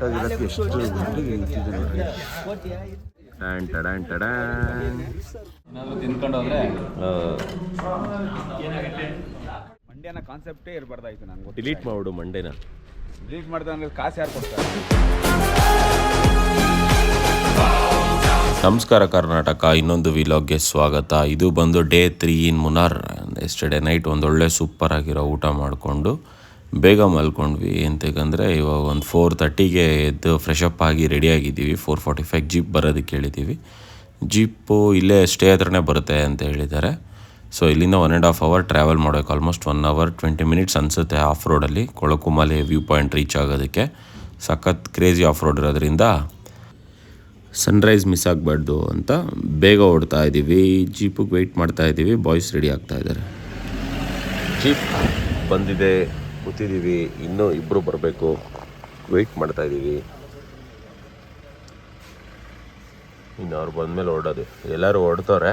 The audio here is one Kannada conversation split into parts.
ಕೆಟ್ಟೋಗಿರೋಕ್ಕೆ ಎಷ್ಟು ತಿನ್ಕೊಂಡು ಹೋದ್ರೆ ಮಂಡ್ಯನ ಕಾನ್ಸೆಪ್ಟೇ ಇರಬಾರ್ದಾಯ್ತು ನನಗೆ ಡಿಲೀಟ್ ಮಾಡ್ಬಿಡು ಮಂಡ್ಯನ. ಡಿಲೀಟ್ ಮಾಡ್ದೆ ಅಂದ್ರೆ ಕಾಸು ಯಾರು ಕೊಡ್ತಾರೆ? ನಮಸ್ಕಾರ ಕರ್ನಾಟಕ ಇನ್ನೊಂದು ವಿಲಾಗ್ಗೆ ಸ್ವಾಗತ. ಇದು ಬಂದು day three in Munnar. Yesterday night ಒಂದೊಳ್ಳೆ ಒಳ್ಳೆ ಸೂಪರ್ ಆಗಿರೋ ಊಟ ಮಾಡಿಕೊಂಡು ಬೇಗ ಮಲ್ಕೊಂಡ್ವಿ ಎಂತಕ್ಕಂದರೆ ಇವಾಗ ಒಂದು ಫೋರ್ ತರ್ಟಿಗೆ ಎದ್ದು ಫ್ರೆಶ್ ಅಪ್ ಆಗಿ ರೆಡಿ ಆಗಿದ್ದೀವಿ. ಫೋರ್ ಫಾರ್ಟಿ ಫೈವ್ ಜೀಪ್ ಬರೋದಕ್ಕೆ ಹೇಳಿದ್ದೀವಿ. ಜೀಪು ಇಲ್ಲೇ ಸ್ಟೇ ಹತ್ರನೇ ಬರುತ್ತೆ ಅಂತ ಹೇಳಿದ್ದಾರೆ. ಸೊ ಇಲ್ಲಿಂದ one and half hour travel ಮಾಡೋಕ್ಕೆ almost one hour twenty minutes ಅನಿಸುತ್ತೆ ಆಫ್ ರೋಡಲ್ಲಿ ಕೊಳಕುಮಲೆ ವ್ಯೂ ಪಾಯಿಂಟ್ ರೀಚ್ ಆಗೋದಕ್ಕೆ. ಸಖತ್ ಕ್ರೇಜಿ ಆಫ್ ರೋಡ್ ಇರೋದ್ರಿಂದ ಸನ್ರೈಸ್ ಮಿಸ್ ಆಗಬಾರ್ದು ಅಂತ ಬೇಗ ಓಡ್ತಾ ಇದ್ದೀವಿ. ಜೀಪಿಗೆ ವೆಯ್ಟ್ ಮಾಡ್ತಾ ಇದ್ದೀವಿ. ಬಾಯ್ಸ್ ರೆಡಿ ಆಗ್ತಾ ಇದ್ದಾರೆ. ಜೀಪ್ ಬಂದಿದೆ. ಕೂತಿದ್ದೀವಿ ಇನ್ನೂ ಇಬ್ಬರು ಬರಬೇಕು. ವೆಯ್ಟ್ ಮಾಡ್ತಾ ಇದ್ದೀವಿ. ಇನ್ನು ಅವ್ರು ಬಂದಮೇಲೆ ಓಡೋದು. ಎಲ್ಲರೂ ಓಡ್ತವ್ರೆ.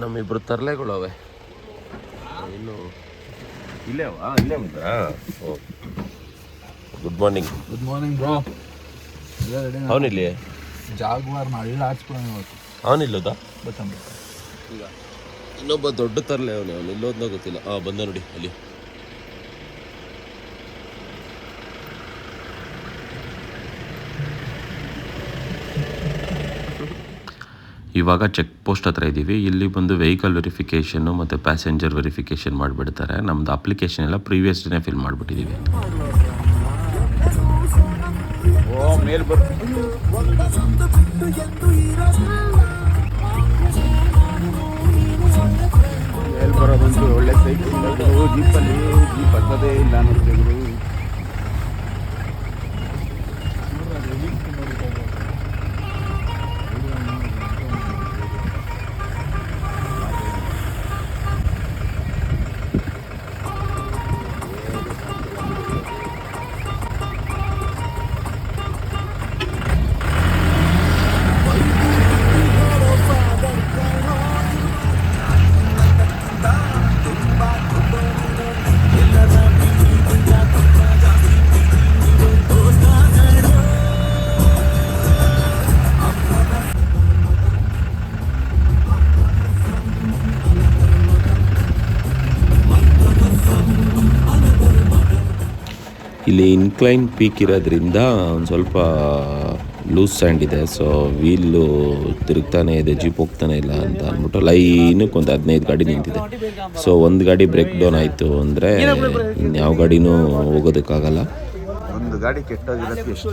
ನಮ್ಮಿಬ್ರು ತರಲೆಗಳವೆ. ಇನ್ನು ಇಲ್ಲೇ ಇಲ್ಲೇ ಬಂದ್ರಾ ಓ. Good morning good morning bro ಅವನಿಲ್ಲಿ Jaguar ಮಾಡಿ ಆಡ್ಸ್ಬಿಡೋಣ ಇವತ್ತು. ಅವನಿಲ್ಲದ? ಇಲ್ಲ ಇನ್ನೊಬ್ಬ ದೊಡ್ಡ ತರಲೆ ಅವನು ಅವನು ಇಲ್ಲೋದ್ನ ಗೊತ್ತಿಲ್ಲ. ಹಾಂ ಬಂದ ನೋಡಿ ಅಲ್ಲಿ. ಇವಾಗ ಚೆಕ್ ಪೋಸ್ಟ್ ಹತ್ರ ಇದ್ದೀವಿ ಇಲ್ಲಿ ಬಂದು ವೆಹಿಕಲ್ ವೆರಿಫಿಕೇಷನ್ನು ಮತ್ತು ಪ್ಯಾಸೆಂಜರ್ ವೆರಿಫಿಕೇಷನ್ ಮಾಡಿಬಿಡ್ತಾರೆ. ನಮ್ಮದು ಅಪ್ಲಿಕೇಶನ್ ಎಲ್ಲ ಪ್ರೀವಿಯಸ್ ಡೇನೇ ಫಿಲ್ ಮಾಡಿಬಿಟ್ಟಿದ್ದೀವಿ ಒಳ್ಳೆ ಸೈಕಲ್ ಜೀಪಲ್ಲಿ ಜೀಪ್ ಹತ್ತದೇ ಇಲ್ಲ ನೋಡ್ತಿದ್ರು ಇಲ್ಲಿ ಇನ್ಕ್ಲೈನ್ ಪೀಕ್ ಇರೋದ್ರಿಂದ ಒಂದು ಸ್ವಲ್ಪ ಲೂಸ್ ಸ್ಯಾಂಡ್ ಇದೆ. ಸೊ ವೀಲು ತಿರುಗ್ತಾನೆ ಇದೆ ಜೀಪ್ ಹೋಗ್ತಾನೆ ಇಲ್ಲ ಅಂತ ಅಂದ್ಬಿಟ್ಟು ಲೈನಕ್ಕೆ ಒಂದು ಹದಿನೈದು ಗಾಡಿ ನಿಂತಿದೆ. ಸೊ ಒಂದು ಗಾಡಿ ಬ್ರೇಕ್ ಡೌನ್ ಆಯಿತು ಅಂದರೆ ಇನ್ಯಾವ ಗಾಡಿನೂ ಹೋಗೋದಕ್ಕಾಗಲ್ಲ. ಒಂದು ಗಾಡಿ ಕೆಟ್ಟೋಗಿರೋಕ್ಕೆ ಎಷ್ಟು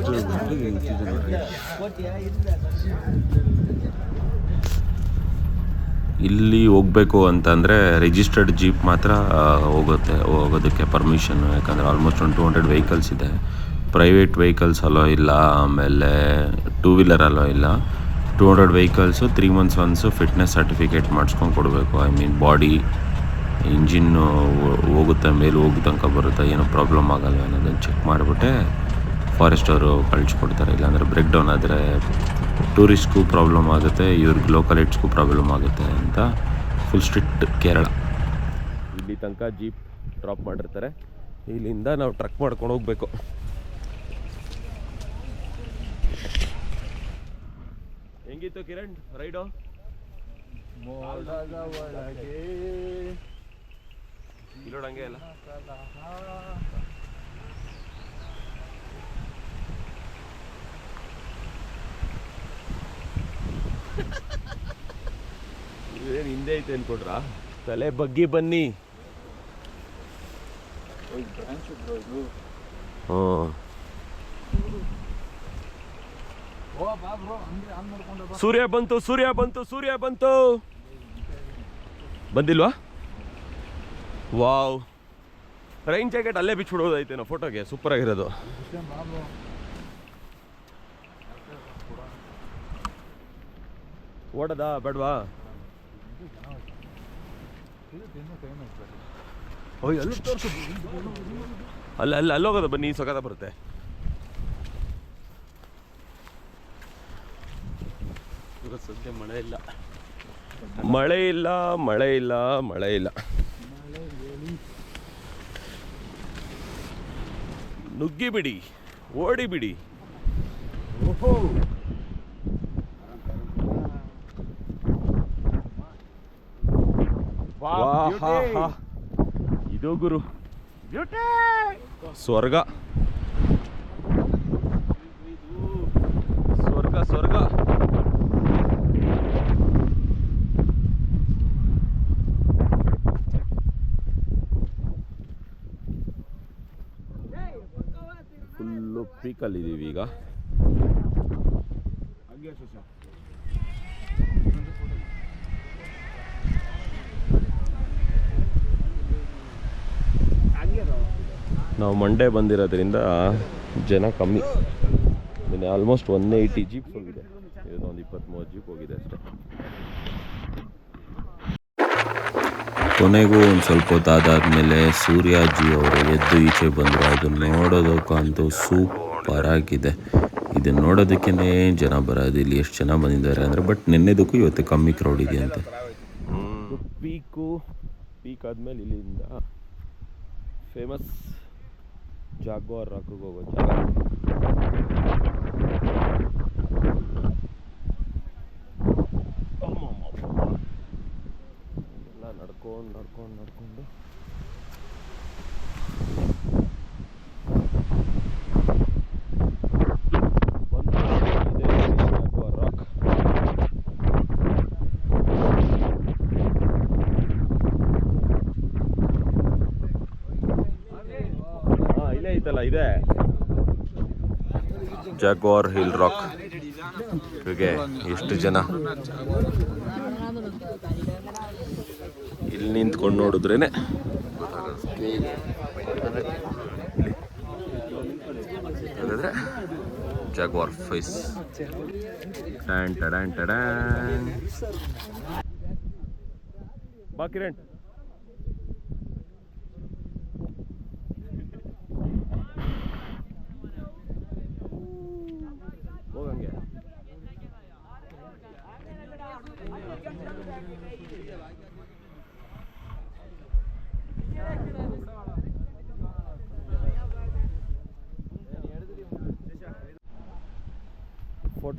ಇಲ್ಲಿ ಹೋಗಬೇಕು ಅಂತಂದರೆ ರಿಜಿಸ್ಟರ್ಡ್ ಜೀಪ್ ಮಾತ್ರ ಹೋಗುತ್ತೆ, ಹೋಗೋದಕ್ಕೆ ಪರ್ಮಿಷನ್ ಯಾಕಂದರೆ ಆಲ್ಮೋಸ್ಟ್ ಒಂದು ಟೂ ಹಂಡ್ರೆಡ್ ವೆಹಿಕಲ್ಸ್ ಇದೆ. ಪ್ರೈವೇಟ್ ವೆಹಿಕಲ್ಸ್ ಅಲೋ ಇಲ್ಲ, ಆಮೇಲೆ ಟೂ ವೀಲರ್ ಅಲೋ ಇಲ್ಲ. Two hundred vehicles three months once fitness certificate ಮಾಡಿಸ್ಕೊಂಡು ಕೊಡಬೇಕು. ಐ ಮೀನ್ ಬಾಡಿ ಇಂಜಿನ್ನು ಹೋಗುತ್ತೆ, ಮೇಲೆ ಹೋಗಿ ತನಕ ಬರುತ್ತೆ, ಏನೋ ಪ್ರಾಬ್ಲಮ್ ಆಗಲ್ಲ ಅನ್ನೋದನ್ನು ಚೆಕ್ ಮಾಡಿಬಿಟ್ಟೆ. ಫಾರೆಸ್ಟ್ ಅವರು ಕಳಿಸ್ಕೊಡ್ತಾರೆ, ಇಲ್ಲಾಂದರೆ ಬ್ರೇಕ್ ಡೌನ್ ಆದರೆ ಟೂರಿಸ್ಟ್ಗೂ ಪ್ರಾಬ್ಲಮ್ ಆಗುತ್ತೆ ಇವ್ರಿಗೆ ಲೋಕಲೈಟ್ಸ್ಗೂ ಪ್ರಾಬ್ಲಮ್ ಆಗುತ್ತೆ ಅಂತ ಫುಲ್ ಸ್ಟ್ರಿಕ್ಟ್ ಕೇರಳ. ಇಲ್ಲಿ ತನಕ ಜೀಪ್ ಡ್ರಾಪ್ ಮಾಡಿರ್ತಾರೆ. ಇಲ್ಲಿಂದ ನಾವು ಟ್ರಕ್ ಮಾಡ್ಕೊಂಡು ಹೋಗ್ಬೇಕು. ಹೆಂಗಿತ್ತು ಕಿರಣ್ ರೈಡು ಇಲ್ಲೋಡಂಗೆ ಇಲ್ಲ. ಏನು ಹಿಂದೆ ಐತೆ ಅನ್ಕೊಡ್ರಾ? ತಲೆ ಬಗ್ಗಿ ಬನ್ನಿ. ಹ್ಞೂ ಸೂರ್ಯ ಬಂತು ಸೂರ್ಯ ಬಂತು ಸೂರ್ಯ ಬಂತು. ಬಂದಿಲ್ವಾ? ವಾವ್. ರೈನ್ ಜಾಕೆಟ್ ಅಲ್ಲೇ ಬಿಚ್ಚಿಬಿಡೋದೈತೆ ನಾವು ಫೋಟೋಗೆ ಸೂಪರ್ ಆಗಿರೋದು ಅಷ್ಟೇ ಬಾ ಬ್ರೋ ಓಡದ ಬೇಡವಾ? ಓಯ್ ಅಲ್ಲಿ ತೋರಿಸು. ಅಲ್ಲ ಅಲ್ಲ ಅಲ್ಲೋಗೋದು ಬನ್ನಿ ಸೊಗದ ಬರುತ್ತೆ. ಇವತ್ತು ಸದ್ಯ ಮಳೆ ಇಲ್ಲ. ಮಳೆ ಇಲ್ಲ ಮಳೆ ಇಲ್ಲ ಮಳೆ ಇಲ್ಲ. ನುಗ್ಗಿ ಬಿಡಿ ಓಡಿ ಬಿಡಿ ಹೋ ಇದು ಗುರು. ಸ್ವರ್ಗ. ಸ್ವರ್ಗ ಸ್ವರ್ಗ. ಫುಲ್ಲು ಪೀಕಲ್ಲಿದ್ದೀವಿ ಈಗ ಹಂಗೆ ಶಶ ನಾವು ಮಂಡೇ ಬಂದಿರೋದ್ರಿಂದ ಜನ ಕಮ್ಮಿ. ಇನ್ನು ಆಲ್ಮೋಸ್ಟ್ ಒನ್ ಏಯ್ಟಿ ಜೀಪ್ ಹೋಗಿದೆ. ಏನೋ ಒಂದು ಇಪ್ಪತ್ತ್ಮೂವತ್ತು ಜೀಪ್ ಹೋಗಿದೆ ಅಷ್ಟೇ. ಕೊನೆಗೂ ಒಂದು ಸ್ವಲ್ಪ ಹೊತ್ತಾದಾದ್ಮೇಲೆ ಸೂರ್ಯಾಜಿ ಅವರು ಎದ್ದು ಈಚೆ ಬಂದರು. ಅದನ್ನು ನೋಡೋದಕ್ಕಂತೂ ಸೂಪರ್ ಆಗಿದೆ. ಇದನ್ನು ನೋಡೋದಕ್ಕೇ ಜನ ಬರೋದು. ಇಲ್ಲಿ ಎಷ್ಟು ಜನ ಬಂದಿದ್ದಾರೆ ಅಂದರೆ ಬಟ್ ನಿನ್ನೆದಕ್ಕೂ ಇವತ್ತು ಕಮ್ಮಿ ಕ್ರೌಡ್ ಅಂತ. ಪೀಕು ಪೀಕ್ ಆದಮೇಲೆ ಇಲ್ಲಿಂದ ಫೇಮಸ್ ಜಾಗ್ವಾರ್ ರಾಕಿಗೆ ಹೋಗೋ ಜಾಗ ಎಲ್ಲ ನಡ್ಕೊಂಡು ನಡ್ಕೊಂಡು ನಡ್ಕೊಂಡು ಬಂದು ಇದೆ ಜಾಗ್ವಾರ್ ರಾಕ್ ಹಾಂ ಇಲ್ಲೇ ಐತಲ್ಲ ಇದೆ. ಜಾಗ್ವಾರ್ ಹಿಲ್ ರಾಕ್ ಹೀಗೆ ಎಷ್ಟು ಜನ? ಇಲ್ಲಿ ನಿಂತ್ಕೊಂಡು ನೋಡಿದ್ರೇನೆ. ಜಗ್ವಾರ್ ಜಾಗ್ವಾರ್ ಫೇಸ್ ಟಡ್ಯಾನ್ ಟಡ್ಯಾನ್ ಬಾ Kiran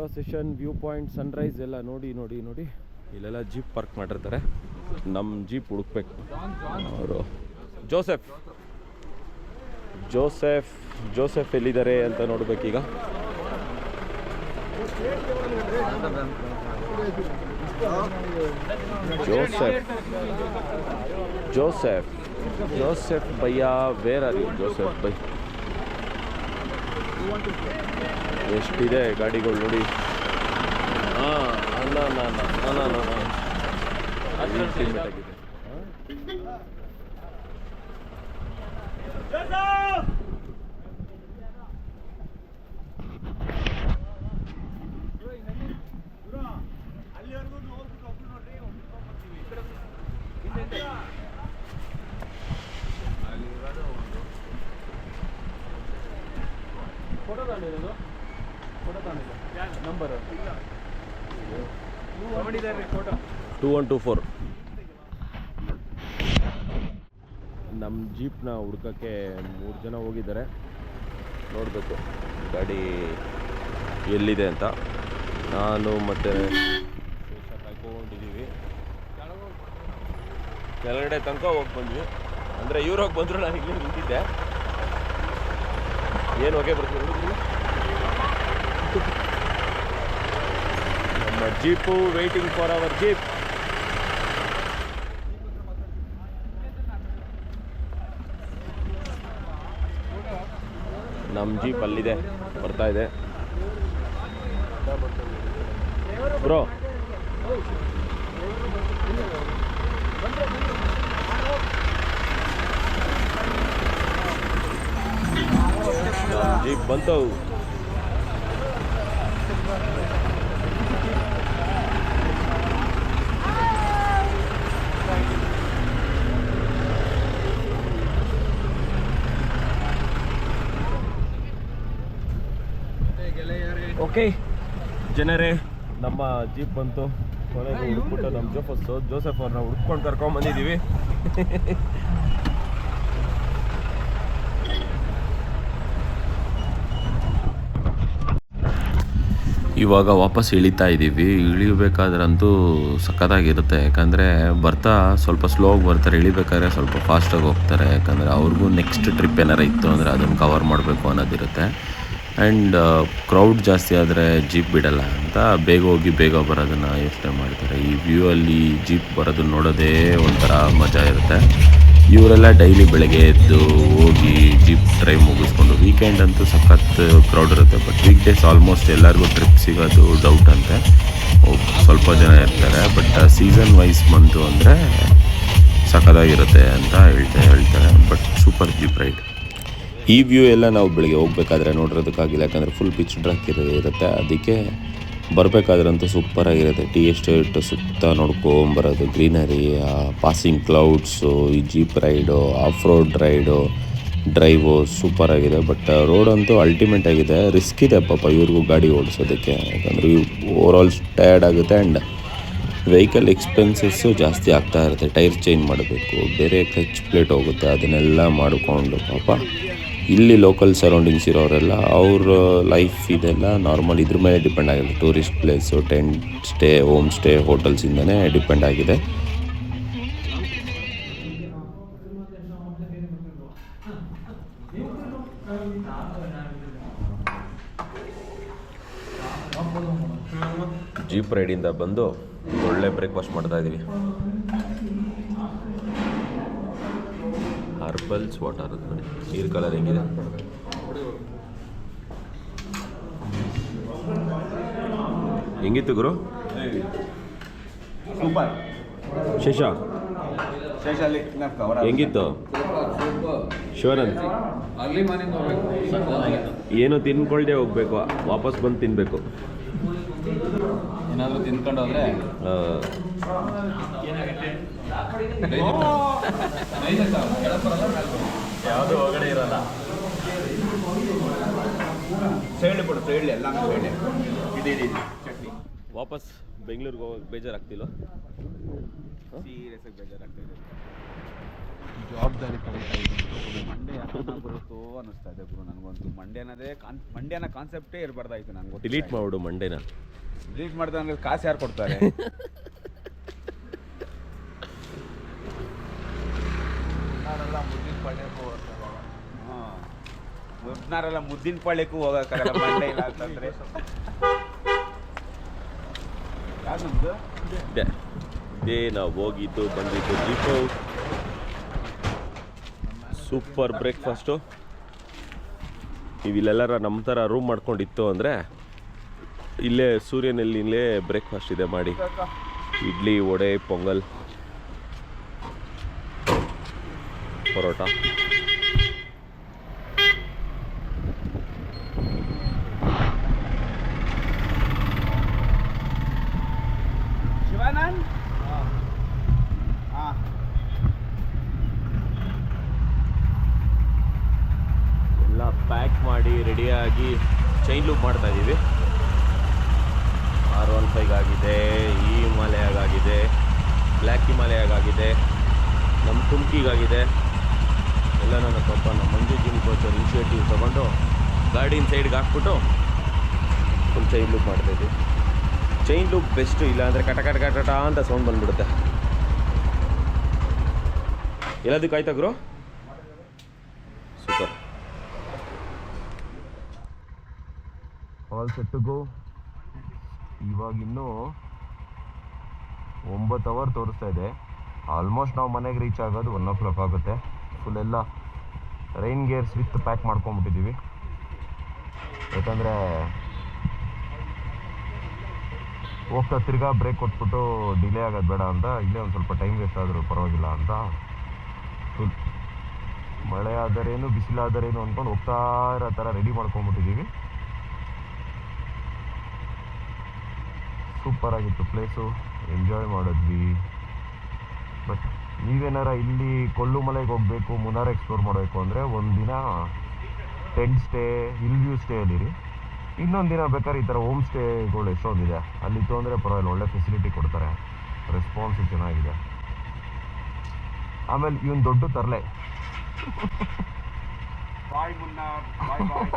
photo session view point sunrise ಎಲ್ಲ ನೋಡಿ ನೋಡಿ ನೋಡಿ. ಇಲ್ಲೆಲ್ಲ ಜೀಪ್ ಪಾರ್ಕ್ ಮಾಡಿರ್ತಾರೆ. ನಮ್ಮ ಜೀಪ್ ಹುಡುಕ್ಬೇಕು. ಅವರು. ಜೋಸೆಫ್. ಜೋಸೆಫ್ ಜೋಸೆಫ್ ಎಲ್ಲಿದ್ದಾರೆ ಅಂತ ನೋಡ್ಬೇಕೀಗ ಜೋಸೆಫ್. ಜೋಸೆಫ್. ಜೋಸೆಫ್ ಭಯ್ಯ where are you Joseph by ಎಷ್ಟಿದೆ ಗಾಡಿಗಳು ನೋಡಿ. ಹಾಂ ನಾನು ಆಗಿದೆ. ಟೂ ಒನ್ ಟೂ ಫೋರ್ ನಮ್ಮ ಜೀಪ್ನ ಹುಡ್ಕೋಕ್ಕೆ ಮೂರು ಜನ ಹೋಗಿದ್ದಾರೆ. ನೋಡಬೇಕು, ಗಾಡಿ ಎಲ್ಲಿದೆ ಅಂತ. ನಾನು ಮತ್ತೆ ಕಾಯ್ಕೊಂಡಿದ್ದೀವಿ ಕೆಳಗಡೆ ತನಕ ಹೋಗಿ ಬಂದ್ವಿ. ಅಂದರೆ ಇವ್ರು ಹೋಗಿ ಬಂದರು, ನಾನು ಇಲ್ಲಿ ನಿಂತಿದ್ದೆ. ಏನು ಹೋಗೇ ಬರ್ತೀವಿ ನಮ್ಮ jeep waiting for our jeep ನಮ್ಮ ಜೀಪ್ ಅಲ್ಲಿದೆ ಬರ್ತಾ ಇದೆ. ಬ್ರೋ. ಜೀಪ್ ಬಂತು. ಓಕೆ. ಜನರೇ, ನಮ್ಮ ಜೀಪ್ ಬಂತು. ಕೊನೆಗೆ ಹುಡುಕ್ಬಿಟ್ಟು ನಮ್ಮ ಜೋಫಸ್ ಜೋಸೆಫ್ ಅವ್ರನ್ನ ಹುಡ್ಕೊಂಡು ಕರ್ಕೊಂಡ್ ಬಂದಿದ್ದೀವಿ. ಇವಾಗ ವಾಪಸ್ ಇಳಿತಾ ಇದ್ದೀವಿ. ಇಳಿಬೇಕಾದ್ರಂತೂ ಸಖತ್ತಾಗಿರುತ್ತೆ. ಯಾಕಂದರೆ ಬರ್ತಾ ಸ್ವಲ್ಪ ಸ್ಲೋ ಆಗಿ ಬರ್ತಾರೆ. ಇಳಿಬೇಕಾದ್ರೆ ಸ್ವಲ್ಪ ಫಾಸ್ಟಾಗಿ ಹೋಗ್ತಾರೆ. ಯಾಕಂದರೆ ಅವ್ರಿಗೂ ನೆಕ್ಸ್ಟ್ ಟ್ರಿಪ್ ಏನಾರು ಇತ್ತು ಅಂದರೆ ಅದನ್ನು ಕವರ್ ಮಾಡಬೇಕು ಅನ್ನೋದಿರುತ್ತೆ. ಆ್ಯಂಡ್ ಕ್ರೌಡ್ ಜಾಸ್ತಿ ಆದರೆ ಜೀಪ್ ಬಿಡಲ್ಲ ಅಂತ ಬೇಗ ಹೋಗಿ ಬೇಗ ಬರೋದನ್ನು ಯೋಚನೆ ಮಾಡ್ತಾರೆ. ಈ ವ್ಯೂ ಅಲ್ಲಿ ಜೀಪ್ ಬರೋದನ್ನ ನೋಡೋದೇ ಒಂಥರ ಮಜಾ ಇರುತ್ತೆ. ಇವರೆಲ್ಲ ಡೈಲಿ ಬೆಳಗ್ಗೆ ಎದ್ದು ಹೋಗಿ ಜೀಪ್ ಡ್ರೈವ್ ಮುಗಿಸ್ಕೊಂಡು ವೀಕೆಂಡ್ ಅಂತೂ ಸಖತ್ ಕ್ರೌಡ್ ಇರುತ್ತೆ. ಬಟ್ ವೀಕ್ ಡೇಸ್ ಆಲ್ಮೋಸ್ಟ್ ಎಲ್ಲರಿಗೂ ಟ್ರಿಪ್ ಸಿಗೋದು ಡೌಟ್ ಅಂತೆ. ಸ್ವಲ್ಪ ಜನ ಇರ್ತಾರೆ. ಬಟ್ ಸೀಸನ್ ವೈಸ್ ಬಂತು ಅಂದರೆ ಸಖತ್ತಾಗಿರುತ್ತೆ ಅಂತ ಹೇಳ್ತಾ ಹೇಳ್ತಾರೆ. ಬಟ್ ಸೂಪರ್ ಜೀಪ್ ರೈಡ್ ಈ ವ್ಯೂ ಎಲ್ಲ ನಾವು ಬೆಳಿಗ್ಗೆ ಹೋಗ್ಬೇಕಾದ್ರೆ ನೋಡಿರೋದಕ್ಕಾಗಿಲ್ಲ. ಯಾಕಂದರೆ ಫುಲ್ ಪಿಚ್ ಡ್ರಕ್ ಇರುತ್ತೆ. ಅದಕ್ಕೆ ಬರಬೇಕಾದ್ರಂತೂ ಸೂಪರಾಗಿರುತ್ತೆ ಟೀ ಎಸ್ಟೇಟ್ ಸುತ್ತ ನೋಡ್ಕೊಂಬರೋದು ಗ್ರೀನರಿ ಪಾಸಿಂಗ್ ಕ್ಲೌಡ್ಸು ಈ jeep ride off road ride drive ಸೂಪರಾಗಿದೆ but road ಅಂತೂ ಅಲ್ಟಿಮೇಟ್ ಆಗಿದೆ. ರಿಸ್ಕ್ ಇದೆ ಪಾಪ ಇವ್ರಿಗೂ ಗಾಡಿ ಓಡಿಸೋದಕ್ಕೆ. ಯಾಕಂದರೆ ಓವರ್ ಆಲ್ ಟಯರ್ಡ್ ಆಗುತ್ತೆ ಆ್ಯಂಡ್ ವೆಹಿಕಲ್ ಎಕ್ಸ್ಪೆನ್ಸಸ್ಸು ಜಾಸ್ತಿ ಆಗ್ತಾ ಇರುತ್ತೆ. ಟೈರ್ ಚೇಂಜ್ ಮಾಡಬೇಕು, ಬೇರೆ ಕ್ಲಚ್ ಪ್ಲೇಟ್ ಹೋಗುತ್ತೆ. ಅದನ್ನೆಲ್ಲ ಮಾಡಿಕೊಂಡು ಪಾಪ ಇಲ್ಲಿ ಲೋಕಲ್ ಸರೌಂಡಿಂಗ್ಸ್ ಇರೋರೆಲ್ಲ ಅವ್ರ ಲೈಫ್ ಇದೆಲ್ಲ ನಾರ್ಮಲ್ ಇದ್ರ ಮೇಲೆ ಡಿಪೆಂಡ್ ಆಗಿದೆ. Tourist place tent stay home stay ಹೋಟೆಲ್ಸಿಂದನೇ depend ಆಗಿದೆ. ಜೀಪ್ ರೈಡಿಂದ ಬಂದು ಒಳ್ಳೆ ಬ್ರೇಕ್ಫಾಸ್ಟ್ ಮಾಡ್ತಾ ಇದ್ದೀವಿ ಹರ್ಬಲ್ಸ್ ವಾಟರ್ ನೋಡಿ. ನೀರು ಕಲರ್ ಹೆಂಗಿದೆ? ಹೆಂಗಿತ್ತು ಗುರು? ಸೂಪರ್. ಶೇಷ? ಹೆಂಗಿತ್ತು? ಹೋಗ್ಬೇಕು. ಏನು ತಿನ್ಕೊಳ್ದೆ ಹೋಗ್ಬೇಕು ವಾಪಸ್ ಬಂದು ತಿನ್ಬೇಕು? ಏನಾದರೂ ತಿನ್ಕೊಂಡು ಹೋದ್ರೆ ಯಾವುದು ಒಳಗಡೆ ಇರಲ್ಲ ಸೈಡ್ ಕೊಡು ಸೈಡ್ ಎಲ್ಲ ಸೈಡ್ ಇದೆ ಚಟ್ನಿ ವಾಪಸ್ ಬೆಂಗಳೂರಿಗೆ ಹೋಗಕ್ಕೆ ಬೇಜಾರಾಗ್ತಿಲ್ಲ ಸೀರಿಯಸ್ ಆಗಿ ಬೇಜಾರಾಗ್ತಾ ಇದೆ ಜವಾಬ್ದಾರಿ ಮಂಡ್ಯ ಬರುತ್ತೋ ಅನ್ನಿಸ್ತಾ ಇದೆ ಗುರು ನನಗಂತೂ. ಮಂಡ್ಯ ಅನ್ನೋದೇ ಕಾನ್ ಮಂಡ್ಯನ ಕಾನ್ಸೆಪ್ಟೇ ಇರಬಾರ್ದಾಯ್ತು ನನಗೆ ಡಿಲೀಟ್ ಮಾಡ್ಬಿಡು ಮಂಡೇನ ಡಿಲೀಟ್ ಮಾಡ್ತಾರೆ ನನಗೆ ಕಾಸು ಯಾರು ಕೊಡ್ತಾರೆ? ಮುದ್ದಿನ ಪಳ್ಯಕ್ಕೆ ಹೋಗ್ತಾರೆ ಹಾಂ. ಮುದ್ದಿನ ಪಾಳ್ಯಕ್ಕೂ ಹೋಗೋಕ್ಕಾಗಲ್ಲ ಬಂಡೆ ಇಲ್ಲ ಅಂತಂದ್ರೆ. ಇದೆ. ಇದೇ ನಾವು ಹೋಗಿದ್ದು ಬಂದಿದ್ದು ಜೀಪು ಸೂಪರ್ ಬ್ರೇಕ್ಫಾಸ್ಟು. ನೀವು ಇಲ್ಲೆಲ್ಲರ ನಮ್ಮ ಥರ ರೂಮ್ ಮಾಡ್ಕೊಂಡಿತ್ತು ಅಂದರೆ ಇಲ್ಲೇ ಸೂರ್ಯನಲ್ಲಿ ಇಲ್ಲೇ ಬ್ರೇಕ್ಫಾಸ್ಟ್ ಇದೆ ಮಾಡಿ. ಇಡ್ಲಿ ವಡೆ ಪೊಂಗಲ್. ಪರೋಟ. ಎಲ್ಲ ಪ್ಯಾಕ್ ಮಾಡಿ ರೆಡಿಯಾಗಿ ಚೈನ್ ಲೂಪ್ ಮಾಡ್ತಾ ಇದ್ದೀವಿ. ಆರ್ ಒನ್ ಫೈವ್ ಆಗಿದೆ ಈ ಹಿಮಾಲಯಾಗಾಗಿದೆ ಬ್ಲ್ಯಾಕ್ ಹಿಮಾಲಯಾಗಾಗಿದೆ ನಮ್ಮ ತುಮ್ಕಿಗಾಗಿದೆ ಎಲ್ಲ ನನ್ನ ಪಾಪ ನಮ್ಮ ಮಂಜು ಜಿಮ್ ಕೋಚರ್ ಇನಿಷಿಯೇಟಿವ್ ತೊಗೊಂಡು ಗಾಡಿನ ಸೈಡ್ಗೆ ಹಾಕ್ಬಿಟ್ಟು ಫುಲ್ ಚೈನ್ ಲುಕ್ ಮಾಡ್ತಾ ಇದ್ದೀವಿ ಚೈನ್ ಲುಕ್ ಬೆಸ್ಟು ಇಲ್ಲ ಅಂದರೆ ಕಟ ಕಟ ಕಟ ಅಂತ ಸೌಂಡ್ ಬಂದ್ಬಿಡುತ್ತೆ. ಎಲ್ಲದಕ್ಕೆ ಆಯ್ತಾ ಗುರು? ಸೂಪರ್ ಆಲ್ ಸೆಟ್ ಇವಾಗಿನ್ನೂ ಇವಾಗ ಇನ್ನೂ ಒಂಬತ್ತು ಅವರ್ ತೋರಿಸ್ತಾ ಇದೆ. ಆಲ್ಮೋಸ್ಟ್ ನಾವು ಮನೆಗೆ ರೀಚ್ ಆಗೋದು ಒನ್ ಓ ಕ್ಲಾಕ್ ಆಗುತ್ತೆ. ಫುಲ್ ಎಲ್ಲ ರೈನ್ ಗೇರ್ಸ್ ವಿತ್ ಪ್ಯಾಕ್ ಮಾಡ್ಕೊಂಡ್ಬಿಟ್ಟಿದ್ದೀವಿ. ಯಾಕಂದರೆ ಹೋಗ್ತಾ ತಿರ್ಗಾ ಬ್ರೇಕ್ ಕೊಟ್ಬಿಟ್ಟು ಡಿಲೇ ಆಗೋದು ಬೇಡ ಅಂತ, ಇಲ್ಲೇ ಒಂದು ಸ್ವಲ್ಪ ಟೈಮ್ ವೇಸ್ಟ್ ಆದರೂ ಪರವಾಗಿಲ್ಲ ಅಂತ. ಫುಲ್ ಮಳೆ ಆದರೇನು ಬಿಸಿಲಾದರೇನು ಅಂದ್ಕೊಂಡು ಹೋಗ್ತಾ ಇರೋ ಥರ ರೆಡಿ ಮಾಡ್ಕೊಂಬಿಟ್ಟಿದ್ದೀವಿ ಸೂಪರ್ ಆಗಿತ್ತು ಪ್ಲೇಸು ಎಂಜಾಯ್ ಮಾಡಿದ್ವಿ. ಬಟ್ ನೀವೇನಾರ ಇಲ್ಲಿ ಕೊಲ್ಲುಮಲೆಗೆ ಹೋಗಬೇಕು ಮುನಾರ್ ಎಕ್ಸ್ಪ್ಲೋರ್ ಮಾಡಬೇಕು ಅಂದರೆ ಒಂದಿನ tent stay hill view stay ಅಲ್ಲಿರಿ ಇನ್ನೊಂದು ದಿನ ಬೇಕಾದ್ರೆ ಈ ಥರ ಹೋಮ್ ಸ್ಟೇಗಳು ಎಷ್ಟೊಂದಿದೆ ಅಲ್ಲಿತ್ತು ಅಂದರೆ ಪರವಾಗಿಲ್ಲ ಒಳ್ಳೆ ಫೆಸಿಲಿಟಿ ಕೊಡ್ತಾರೆ. ರೆಸ್ಪಾನ್ಸ್ ಚೆನ್ನಾಗಿದೆ. ಆಮೇಲೆ ಇವನು ದೊಡ್ಡ ತರಲೆ. ಬಾಯ್ ಮುನ್ನ ಬಾಯ್ ಬಾಯ್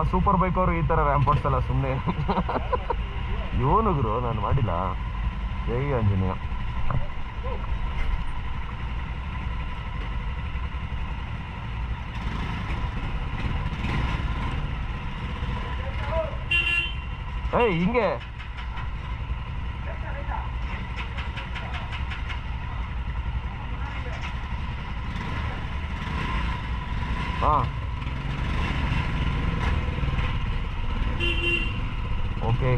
ಯಾವ ಸೂಪರ್ ಬೈಕ್ ಅವರು ಈ ಥರ ರ್ಯಾಂಪ್ ಓಡಿಸಲ್ಲ ಸುಮ್ಮನೆ ಇವನುಗ್ರು ನಾನು ಮಾಡಿಲ್ಲ. ಜೈ ಆಂಜನೇಯ. ಏಯ್, ಹಿಂಗೆ. ಹಾ ಓಕೆ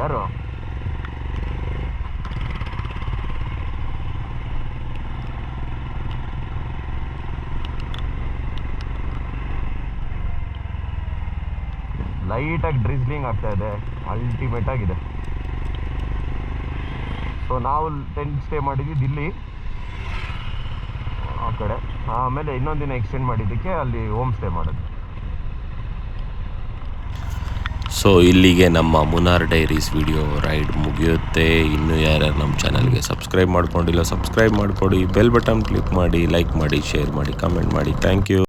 ಯಾರು ಲೈಟಾಗಿ ಡ್ರಿಸ್ಲಿಂಗ್ ಆಗ್ತಾ ಇದೆ. ಅಲ್ಟಿಮೇಟ್ ಆಗಿದೆ. ಸೊ ನಾವು ಟೆಂಟ್ ಸ್ಟೇ ಮಾಡಿದ್ವಿ ದಿಲ್ಲಿ. ಆ ಕಡೆ. ಆಮೇಲೆ ಇನ್ನೊಂದಿನ ಎಕ್ಸ್ಟೆಂಡ್ ಮಾಡಿದ್ದಕ್ಕೆ ಅಲ್ಲಿ ಹೋಮ್ ಸ್ಟೇ ಮಾಡೋದು ಸೊ ಇಲ್ಲಿಗೆ ನಮ್ಮ ಮುನಾರ್ ಡೈರೀಸ್ ವಿಡಿಯೋ ರೈಡ್ ಮುಗಿಯುತ್ತೆ. ಇನ್ನೂ ಯಾರ್ಯಾರು ನಮ್ಮ ಚಾನಲ್ಗೆ ಸಬ್ಸ್ಕ್ರೈಬ್ ಮಾಡ್ಕೊಂಡಿಲ್ಲ ಸಬ್ಸ್ಕ್ರೈಬ್ ಮಾಡಿಕೊಡಿ. ಬೆಲ್ ಬಟನ್ ಕ್ಲಿಕ್ ಮಾಡಿ ಲೈಕ್ ಮಾಡಿ ಶೇರ್ ಮಾಡಿ ಕಮೆಂಟ್ ಮಾಡಿ. Thank you